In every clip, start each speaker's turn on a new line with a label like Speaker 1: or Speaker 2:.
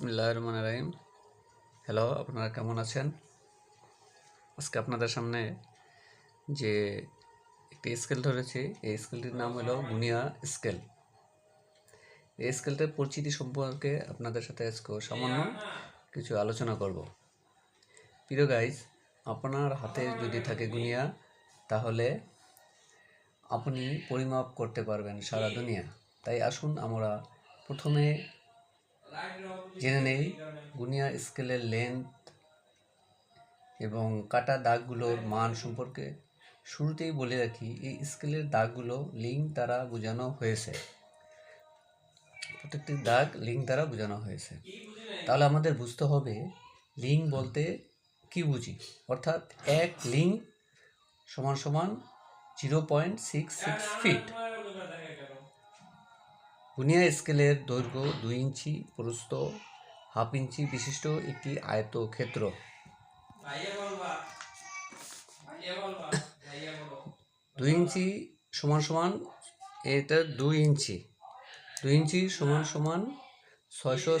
Speaker 1: বিসমুল্লাহ রহমান রাহিম হ্যালো আপনারা কেমন আছেন আজকে আপনাদের সামনে যে একটি স্কেল ধরেছি এই স্কেলটির নাম হলো গুনিয়া স্কেল এই স্কেলটার পরিচিতি সম্পর্কে আপনাদের সাথে আজকে সামান্য কিছু আলোচনা করব প্রিয় গাইজ আপনার হাতে যদি থাকে গুনিয়া তাহলে আপনি পরিমাপ করতে পারবেন সারা দুনিয়া তাই আসুন আমরা প্রথমে জেনে নেই গুনিয়া স্কেলের লেন্থ এবং কাটা দাগগুলোর মান সম্পর্কে শুরুতেই বলে রাখি এই স্কেলের দাগগুলো লিঙ্ক দ্বারা বোঝানো হয়েছে প্রত্যেকটি দাগ লিঙ্ক দ্বারা বোঝানো হয়েছে তাহলে আমাদের বুঝতে হবে লিঙ্ক বলতে কি বুঝি অর্থাৎ এক লিঙ্ক সমান সমান zero point six six feet কুনিয়া স্কেলের দৈর্ঘ্য দুই ইঞ্চি প্রস্থ হাফ ইঞ্চি বিশিষ্ট একটি আয়তক্ষেত্র দুই ইঞ্চি সমান সমান এটা দুই ইঞ্চি দুই ইঞ্চি সমান সমান ছয়শো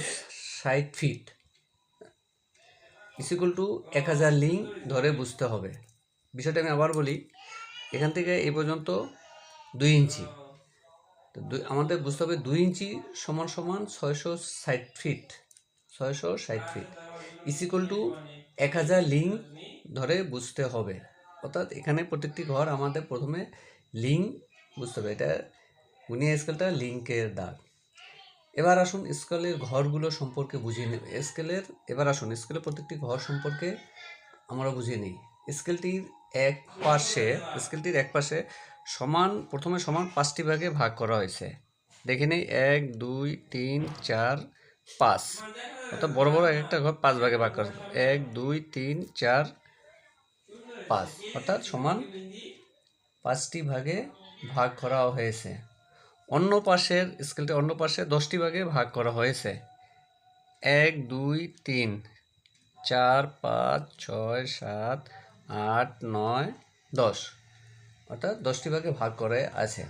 Speaker 1: ষাট ফিট ইসিকুল টু এক হাজার লিং ধরে বুঝতে হবে বিষয়টা আমি আবার বলি এখান থেকে এ পর্যন্ত দুই ইঞ্চি তো আমাদের বুঝতে হবে দুই ইঞ্চি সমান সমান ছয়শো ষাট ফিট ছয়শো ষাট ফিট ইসিকল টু এক হাজার লিঙ্ক ধরে বুঝতে হবে অর্থাৎ এখানে প্রত্যেকটি ঘর আমাদের প্রথমে লিঙ্ক বুঝতে হবে এটা গুনিয়া স্কেলটা লিঙ্কের দাগ এবার আসুন স্কেলের ঘরগুলো সম্পর্কে বুঝিয়ে নেব স্কেলের এবার আসুন স্কেলের প্রত্যেকটি ঘর সম্পর্কে আমরা বুঝিয়ে নিই স্কেলটির এক পাশে স্কেলটির এক পাশে সমান প্রথমে সমান পাঁচটি ভাগে ভাগ করা হয়েছে দেখে নিই এক দুই তিন চার পাঁচ অর্থাৎ বড় বড় এক একটা ঘর পাঁচ ভাগে ভাগ করা এক দুই তিন চার পাঁচ অর্থাৎ সমান পাঁচটি ভাগে ভাগ করা হয়েছে অন্য পাশের স্কেলটি অন্য পাশে দশটি ভাগে ভাগ করা হয়েছে এক দুই তিন চার পাঁচ ছয় সাত আট নয় দশ অর্থাৎ দশটি ভাগে ভাগ করে আছে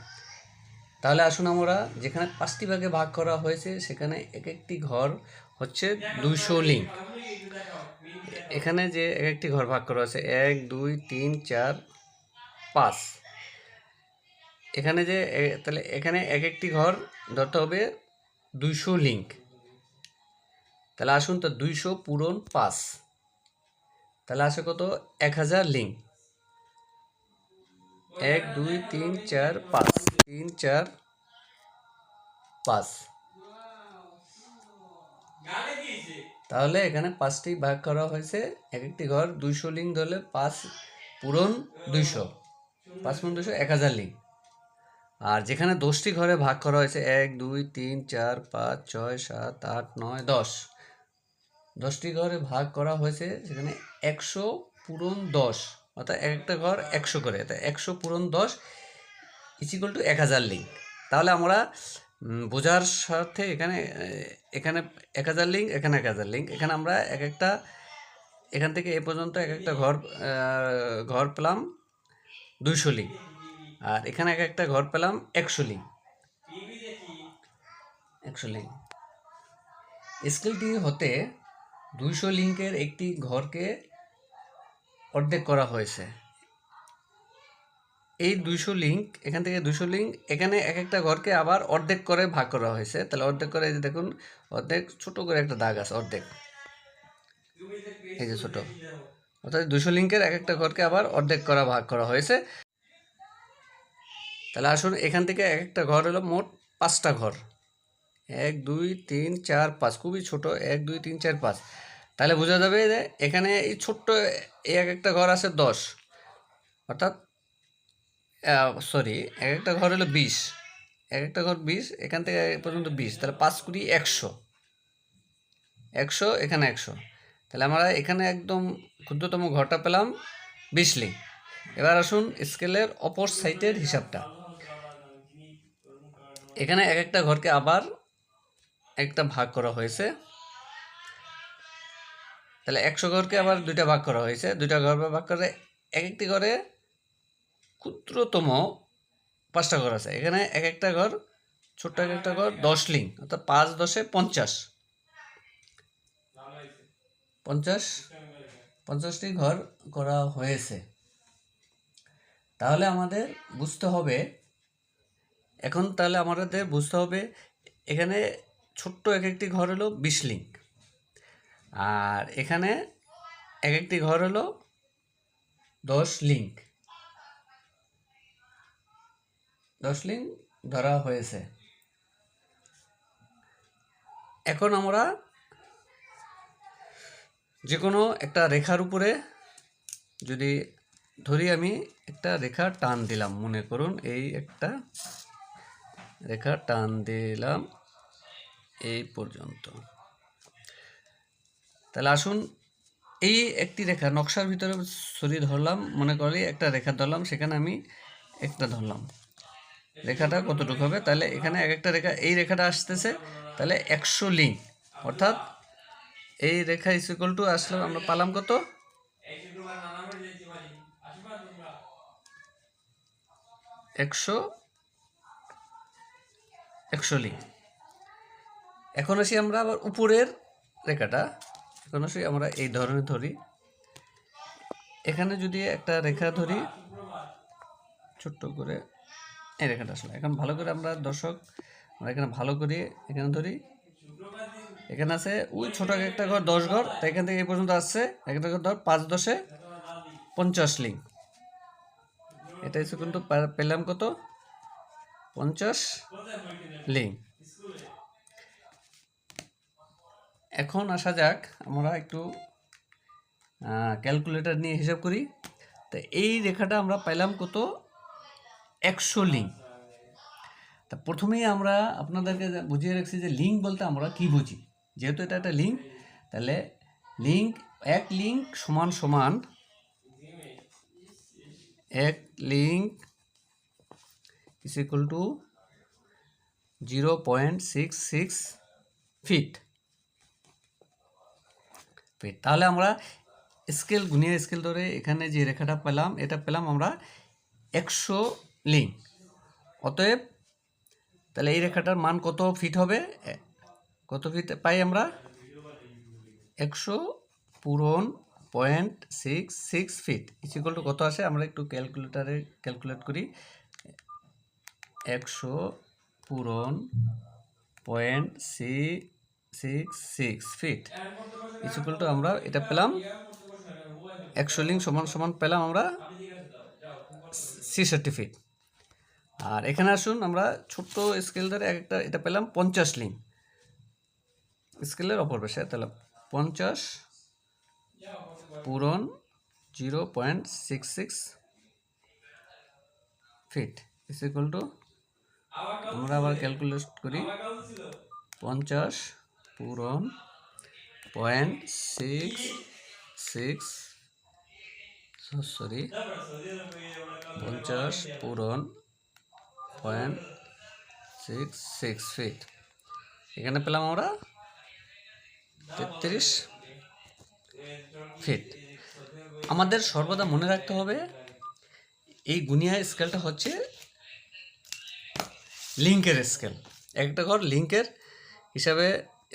Speaker 1: তাহলে আসুন আমরা যেখানে পাঁচটি ভাগে ভাগ করা হয়েছে সেখানে এক একটি ঘর হচ্ছে দুশো লিঙ্ক এখানে যে এক একটি ঘর ভাগ করা আছে এক দুই তিন চার পাঁচ এখানে যে তাহলে এখানে এক একটি ঘর ধরতে হবে দুইশো লিঙ্ক তাহলে আসুন তো দুইশো পূরণ পাঁচ তাহলে আসে কত এক হাজার লিঙ্ক এক দুই তিন চার পাঁচ তিন চার পাঁচ তাহলে এখানে পাঁচটি ভাগ করা হয়েছে এক একটি ঘর দুইশো লিঙ্ক ধরলে পাঁচ পূরণ দুইশো পাঁচ পূরণ দুশো এক হাজার লিঙ্ক আর যেখানে দশটি ঘরে ভাগ করা হয়েছে এক দুই তিন চার পাঁচ ছয় সাত আট নয় দশ দশটি ঘরে ভাগ করা হয়েছে সেখানে একশো পূরণ দশ অর্থাৎ একটা ঘর একশো করে অর্থাৎ একশো পূরণ দশ ইচিকল টু এক হাজার লিঙ্ক তাহলে আমরা বোঝার স্বার্থে এখানে এখানে এক হাজার লিঙ্ক এখানে এক হাজার লিঙ্ক এখানে আমরা এক একটা এখান থেকে এ পর্যন্ত এক একটা ঘর ঘর পেলাম দুইশো লিঙ্ক আর এখানে এক একটা ঘর পেলাম একশো লিঙ্ক একশো লিঙ্ক স্কেলটি হতে দুইশো লিঙ্কের একটি ঘরকে অর্ধেক করা হয়েছে এই দুইশো লিঙ্ক এখান থেকে দুশো লিঙ্ক এখানে এক একটা ঘরকে আবার অর্ধেক করে ভাগ করা হয়েছে তাহলে অর্ধেক করে যে দেখুন অর্ধেক ছোট করে একটা দাগ আছে অর্ধেক এই যে ছোট অর্থাৎ দুশো লিঙ্কের এক একটা ঘরকে আবার অর্ধেক করা ভাগ করা হয়েছে তাহলে আসুন এখান থেকে এক একটা ঘর হলো মোট পাঁচটা ঘর এক দুই তিন চার পাঁচ খুবই ছোট এক দুই তিন চার পাঁচ তাহলে বোঝা যাবে যে এখানে এই ছোট্ট এক একটা ঘর আছে দশ অর্থাৎ সরি এক একটা ঘর হলো বিশ এক একটা ঘর বিশ এখান থেকে পর্যন্ত বিশ তাহলে পাঁচ কুড়ি একশো একশো এখানে একশো তাহলে আমরা এখানে একদম ক্ষুদ্রতম ঘরটা পেলাম বিশ লিং এবার আসুন স্কেলের অপর সাইটের হিসাবটা এখানে এক একটা ঘরকে আবার একটা ভাগ করা হয়েছে তাহলে একশো ঘরকে আবার দুইটা ভাগ করা হয়েছে দুইটা ঘর ভাগ করে এক একটি ঘরে ক্ষুদ্রতম পাঁচটা ঘর আছে এখানে এক একটা ঘর ছোট্ট এক একটা ঘর দশ লিং অর্থাৎ পাঁচ দশে পঞ্চাশ পঞ্চাশ পঞ্চাশটি ঘর করা হয়েছে তাহলে আমাদের বুঝতে হবে এখন তাহলে আমাদের বুঝতে হবে এখানে ছোট্ট এক একটি ঘর হলো বিশ লিঙ্ক আর এখানে এক একটি ঘর হলো দশ লিঙ্ক দশ লিঙ্ক ধরা হয়েছে এখন আমরা যে কোনো একটা রেখার উপরে যদি ধরি আমি একটা রেখা টান দিলাম মনে করুন এই একটা রেখা টান দিলাম এই পর্যন্ত তাহলে আসুন এই একটি রেখা নকশার ভিতরে সরি ধরলাম মনে করি একটা রেখা ধরলাম সেখানে আমি একটা ধরলাম রেখাটা কতটুকু হবে তাহলে এখানে এক একটা রেখা এই রেখাটা আসতেছে তাহলে একশো লিঙ্ক অর্থাৎ এই রেখা ইস ইকুয়াল টু আসলে আমরা পালাম কত একশো একশো লিঙ্ক এখন আসি আমরা আবার উপরের রেখাটা এখন আসি আমরা এই ধরনের ধরি এখানে যদি একটা রেখা ধরি ছোট্ট করে এই রেখাটা আসলে এখন ভালো করে আমরা দর্শক আমরা এখানে ভালো করে এখানে ধরি এখানে আছে ওই ছোটো একটা ঘর দশ ঘর এখান থেকে এই পর্যন্ত আসছে একটা ঘর ধর পাঁচ দশে পঞ্চাশ লিং এটা এসে কিন্তু পেলাম কত পঞ্চাশ লিঙ্ক এখন আসা যাক আমরা একটু ক্যালকুলেটার নিয়ে হিসাব করি তো এই রেখাটা আমরা পাইলাম কত একশো লিঙ্ক তা প্রথমেই আমরা আপনাদেরকে বুঝিয়ে রাখছি যে লিঙ্ক বলতে আমরা কি বুঝি যেহেতু এটা একটা লিঙ্ক তাহলে লিঙ্ক এক লিঙ্ক সমান সমান এক link is equal to zero point six six feet তাহলে আমরা স্কেল গুনিয়া স্কেল ধরে এখানে যে রেখাটা পেলাম এটা পেলাম আমরা একশো লিং অতএব তাহলে এই রেখাটার মান কত ফিট হবে কত ফিট পাই আমরা একশো পূরণ point six six feet is equal to কত আসে আমরা একটু ক্যালকুলেটারে ক্যালকুলেট করি একশো পূরণ পয়েন্ট সি সিক্স সিক্স ফিট ইকুয়াল আমরা এটা পেলাম একশো লিঙ্ক সমান সমান পেলাম আমরা ছেষট্টি ফিট আর এখানে আসুন আমরা ছোট্ট স্কেল ধরে একটা এটা পেলাম পঞ্চাশ লিঙ্ক স্কেলের অপর পেশায় হ্যাঁ, তাহলে পঞ্চাশ পূরণ zero point six six feet is equal to আমরা আবার ক্যালকুলেট করি পঞ্চাশ পূরণ পয়েন্ট সিক্স সিক্স সরি পঞ্চাশ পূরণ পয়েন্ট সিক্স সিক্স ফিট এখানে পেলাম আমরা তেত্রিশ ফিট আমাদের সর্বদা মনে রাখতে হবে এই গুনিয়া স্কেলটা হচ্ছে লিঙ্কের স্কেল একটা ঘর লিঙ্কের হিসাবে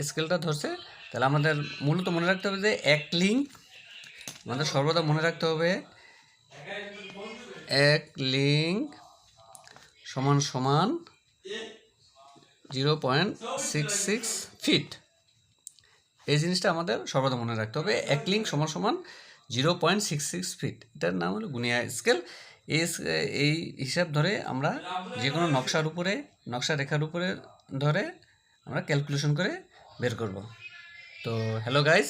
Speaker 1: স্কেলটা ধরছে তাহলে আমাদের মূলত মনে রাখতে হবে যে এক লিঙ্ক আমাদের সর্বদা মনে রাখতে হবে এক লিঙ্ক সমান সমান zero point six six feet এই জিনিসটা আমাদের সর্বদা মনে রাখতে হবে এক লিঙ্ক সমান সমান zero point six six feet এটার নাম হলো গুনিয়া স্কেল এই এই হিসাব ধরে আমরা যে কোনো নকশার উপরে নকশা রেখার উপরে ধরে আমরা ক্যালকুলেশন করে বের করব তো হ্যালো গাইস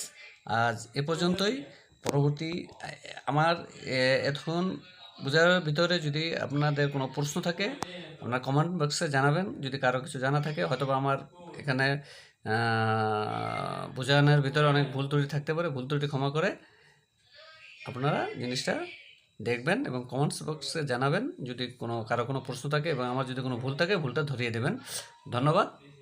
Speaker 1: আজ এ পর্যন্তই পরবর্তী আমার এখন বোঝার ভিতরে যদি আপনাদের কোনো প্রশ্ন থাকে আপনার কমেন্ট বক্সে জানাবেন যদি কারো কিছু জানা থাকে হয়তো আমার এখানে বোঝানোর ভিতরে অনেক ভুল ত্রুটি থাকতে পারে ভুল ত্রুটি ক্ষমা করে আপনারা জিনিসটা দেখবেন এবং কমেন্টস বক্সে জানাবেন যদি কোনো কারো কোনো প্রশ্ন থাকে এবং আমার যদি কোনো ভুল থাকে ভুলটা ধরিয়ে দেবেন ধন্যবাদ